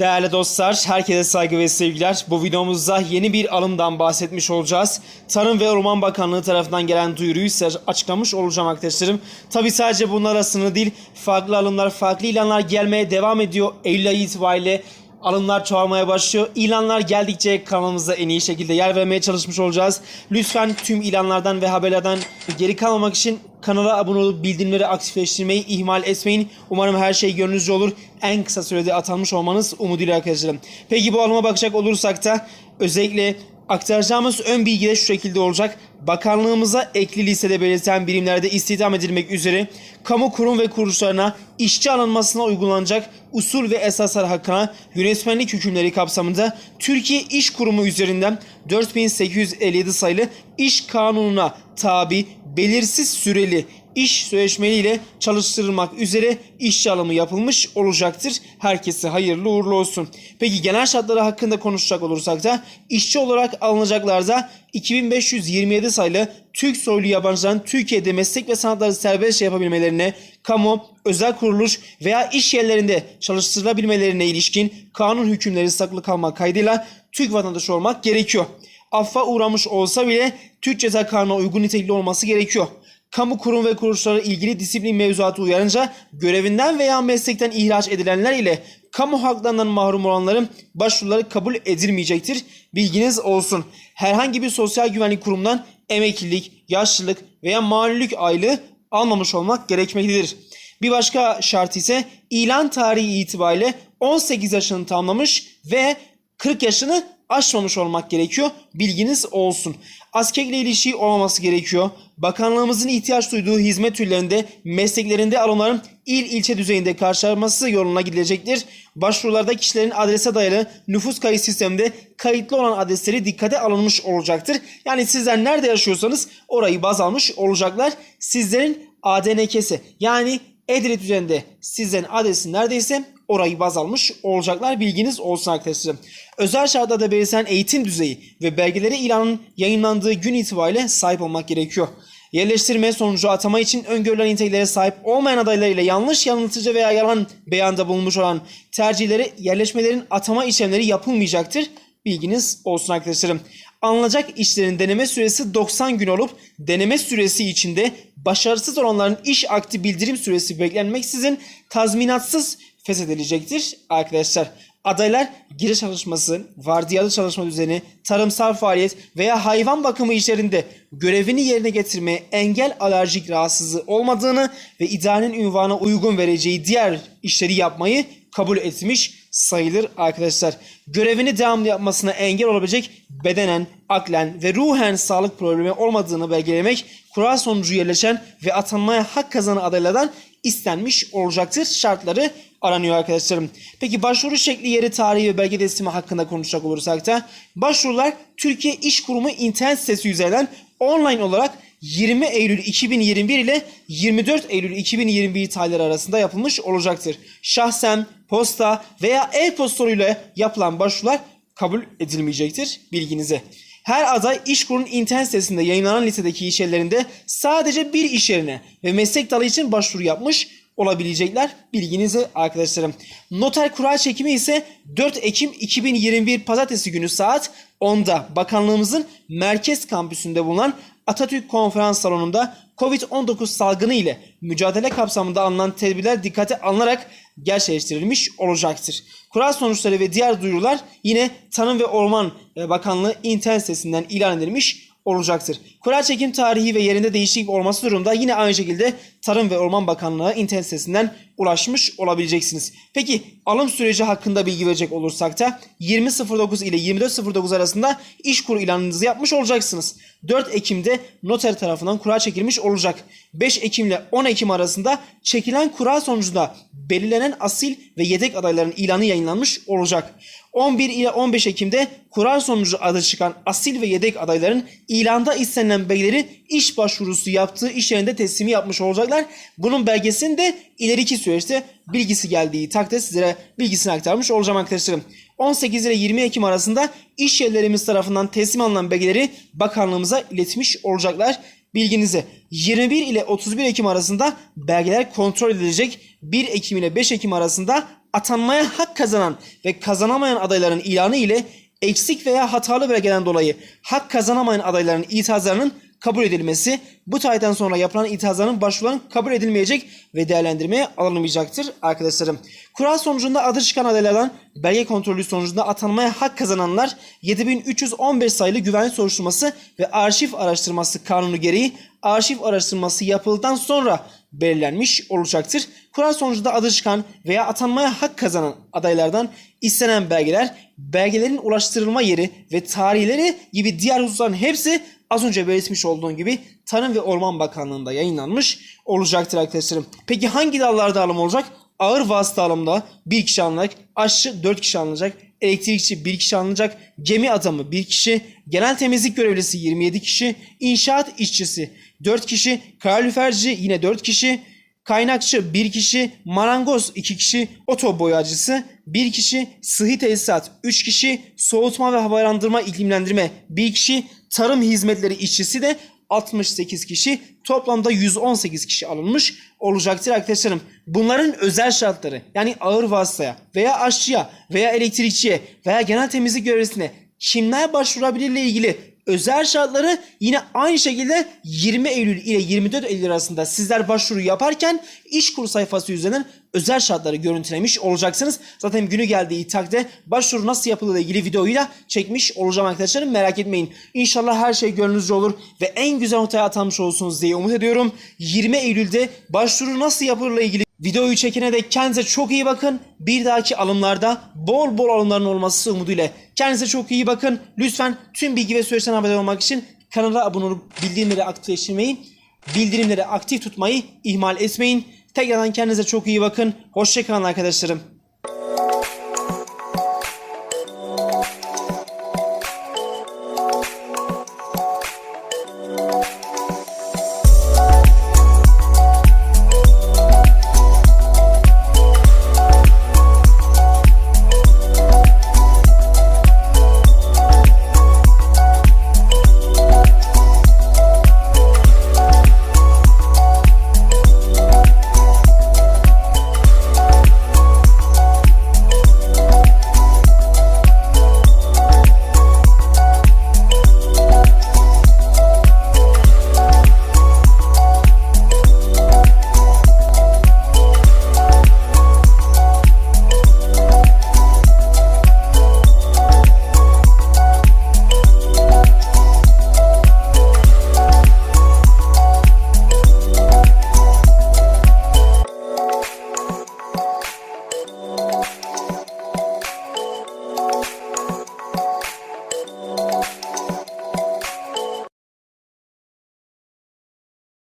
Değerli dostlar, herkese saygı ve sevgiler. Bu videomuzda yeni bir alımdan bahsetmiş olacağız. Tarım ve Orman Bakanlığı tarafından gelen duyuruyu size açıklamış olacağım arkadaşlarım. Tabi sadece bunlara sınırlı değil, farklı alımlar, farklı ilanlar gelmeye devam ediyor. Eylül ayı itibariyle alımlar çoğalmaya başlıyor. İlanlar geldikçe kanalımıza en iyi şekilde yer vermeye çalışmış olacağız. Lütfen tüm ilanlardan ve haberlerden geri kalmamak için kanala abone olup bildirimleri aktifleştirmeyi ihmal etmeyin. Umarım her şey gönlünüzce olur. En kısa sürede atanmış olmanız umuduyla arkadaşlarım. Peki bu alıma bakacak olursak da özellikle aktaracağımız ön bilgi de şu şekilde olacak. Bakanlığımıza ekli listede belirtilen birimlerde istihdam edilmek üzere kamu kurum ve kuruluşlarına işçi alınmasına uygulanacak usul ve esaslar hakkında yönetmenlik hükümleri kapsamında Türkiye İş Kurumu üzerinden 4857 sayılı iş kanununa tabi belirsiz süreli iş sözleşmeliyle çalıştırılmak üzere işçi alımı yapılmış olacaktır. Herkese hayırlı uğurlu olsun. Peki genel şartları hakkında konuşacak olursak da işçi olarak alınacaklarda 2527 sayılı Türk soylu yabancıların Türkiye'de meslek ve sanatları serbestçe yapabilmelerine, kamu, özel kuruluş veya iş yerlerinde çalıştırılabilmelerine ilişkin kanun hükümleri saklı kalmak kaydıyla Türk vatandaşı olmak gerekiyor. Affa uğramış olsa bile Türk Ceza Kanunu'na uygun nitelikli olması gerekiyor kamu kurum ve kuruluşları ilgili disiplin mevzuatı uyarınca görevinden veya meslekten ihraç edilenler ile kamu haklarından mahrum olanların başvuruları kabul edilmeyecektir. Bilginiz olsun. Herhangi bir sosyal güvenlik kurumundan emeklilik, yaşlılık veya malulük aylığı almamış olmak gerekmektedir. Bir başka şart ise ilan tarihi itibariyle 18 yaşını tamamlamış ve 40 yaşını aşmamış olmak gerekiyor. Bilginiz olsun. Askerle ilişiği olmaması gerekiyor. Bakanlığımızın ihtiyaç duyduğu hizmet türlerinde mesleklerinde alımların il ilçe düzeyinde karşılanması yoluna gidilecektir. Başvurularda kişilerin adrese dayalı nüfus kayıt sisteminde kayıtlı olan adresleri dikkate alınmış olacaktır. Yani sizler nerede yaşıyorsanız orayı baz almış olacaklar. Sizlerin ADNK'si yani Edirne üzerinde sizlerin adresi neredeyse orayı baz almış olacaklar. Bilginiz olsun arkadaşlarım. Özel şartlarda belirtilen eğitim düzeyi ve belgeleri ilanın yayınlandığı gün itibariyle sahip olmak gerekiyor. Yerleştirme sonucu atama için öngörülen niteliklere sahip olmayan adaylar ile yanlış, yanıltıcı veya yalan beyanda bulunmuş olan tercihleri, yerleşmelerin atama işlemleri yapılmayacaktır. Bilginiz olsun arkadaşlarım. Alınacak işlerin deneme süresi 90 gün olup deneme süresi içinde başarısız olanların iş akti bildirim süresi beklenmeksizin tazminatsız feshedilecektir arkadaşlar. Adaylar giriş çalışması, vardiyalı çalışma düzeni, tarımsal faaliyet veya hayvan bakımı işlerinde görevini yerine getirmeye engel alerjik rahatsızlığı olmadığını ve idarenin ünvana uygun vereceği diğer işleri yapmayı kabul etmiş sayılır arkadaşlar. Görevini devamlı yapmasına engel olabilecek bedenen, aklen ve ruhen sağlık problemi olmadığını belgelemek kural sonucu yerleşen ve atanmaya hak kazanan adaylardan istenmiş olacaktır. Şartları aranıyor arkadaşlarım. Peki başvuru şekli, yeri, tarihi ve belge teslimi hakkında konuşacak olursak da başvurular Türkiye İş Kurumu internet sitesi üzerinden online olarak 20 Eylül 2021 ile 24 Eylül 2021 tarihleri arasında yapılmış olacaktır. Şahsen, posta veya e-postalıyla yapılan başvurular kabul edilmeyecektir bilginize. Her aday iş kurunun internet sitesinde yayınlanan listedeki iş yerlerinde sadece bir iş yerine ve meslek dalı için başvuru yapmış olabilecekler. Bilginize arkadaşlarım. Noter kura çekimi ise 4 Ekim 2021 Pazartesi günü saat 10'da bakanlığımızın merkez kampüsünde bulunan Atatürk Konferans Salonu'nda Covid-19 salgını ile mücadele kapsamında alınan tedbirler dikkate alınarak gerçekleştirilmiş olacaktır. Kura sonuçları ve diğer duyurular yine Tarım ve Orman Bakanlığı internet sitesinden ilan edilmiş olacaktır. Kura çekim tarihi ve yerinde değişiklik olması durumda yine aynı şekilde Tarım ve Orman Bakanlığı internet sitesinden ulaşmış olabileceksiniz. Peki alım süreci hakkında bilgi verecek olursak da 20.09 ile 24.09 arasında iş kuru ilanınızı yapmış olacaksınız. 4 Ekim'de noter tarafından kura çekilmiş olacak. 5 Ekim ile 10 Ekim arasında çekilen kura sonucunda belirlenen asil ve yedek adayların ilanı yayınlanmış olacak. 11 ile 15 Ekim'de kura sonucu adı çıkan asil ve yedek adayların ilanda istenilen belgeleri iş başvurusu yaptığı iş yerinde teslimi yapmış olacaklar. Bunun belgesini de ileriki süreçte bilgisi geldiği takdirde sizlere bilgisini aktarmış olacağım arkadaşlarım. 18 ile 20 Ekim arasında iş yerlerimiz tarafından teslim alınan belgeleri bakanlığımıza iletmiş olacaklar. Bilginize 21 ile 31 Ekim arasında belgeler kontrol edilecek. 1 Ekim ile 5 Ekim arasında atanmaya hak kazanan ve kazanamayan adayların ilanı ile eksik veya hatalı belgeden dolayı hak kazanamayan adayların itirazlarının kabul edilmesi, bu tarihten sonra yapılan itirazların başvuruların kabul edilmeyecek ve değerlendirmeye alınmayacaktır arkadaşlarım. Kural sonucunda adı çıkan adaylardan belge kontrolü sonucunda atanmaya hak kazananlar 7315 sayılı güvenlik soruşturması ve arşiv araştırması kanunu gereği arşiv araştırması yapıldıktan sonra belirlenmiş olacaktır. Kural sonucunda adı çıkan veya atanmaya hak kazanan adaylardan istenen belgeler, belgelerin ulaştırılma yeri ve tarihleri gibi diğer hususların hepsi az önce belirtmiş olduğum gibi Tarım ve Orman Bakanlığı'nda yayınlanmış olacaktır arkadaşlarım. Peki hangi dallarda alım olacak? Ağır vasıta alımda bir kişi alınacak, aşçı 4 kişi alınacak, elektrikçi 1 kişi alınacak, gemi adamı 1 kişi, genel temizlik görevlisi 27 kişi, inşaat işçisi 4 kişi, kaloriferci yine 4 kişi, kaynakçı 1 kişi, marangoz 2 kişi, oto boyacısı 1 kişi, sıhhi tesisat 3 kişi, soğutma ve havalandırma iklimlendirme 1 kişi, tarım hizmetleri işçisi de 68 kişi toplamda 118 kişi alınmış olacaktır arkadaşlarım. Bunların özel şartları yani ağır vasıtaya veya aşçıya veya elektrikçiye veya genel temizlik görevlisine kimler başvurabilirle ilgili özel şartları yine aynı şekilde 20 Eylül ile 24 Eylül arasında sizler başvuru yaparken İşkur sayfası üzerinden özel şartları görüntülemiş olacaksınız. Zaten günü geldiği takdirde başvuru nasıl yapılır ile ilgili videoyu da çekmiş olacağım arkadaşlarım. Merak etmeyin. İnşallah her şey gönlünüzce olur ve en güzel notaya atanmış olursunuz diye umut ediyorum. 20 Eylül'de başvuru nasıl yapılır ile ilgili Videoyu çekene de kendinize çok iyi bakın. Bir dahaki alımlarda bol bol alımların olması umuduyla kendinize çok iyi bakın. Lütfen tüm bilgi ve süreçten haberdar olmak için kanala abone olup bildirimleri aktifleştirmeyi, bildirimleri aktif tutmayı ihmal etmeyin. Tekrardan kendinize çok iyi bakın. Hoşçakalın arkadaşlarım.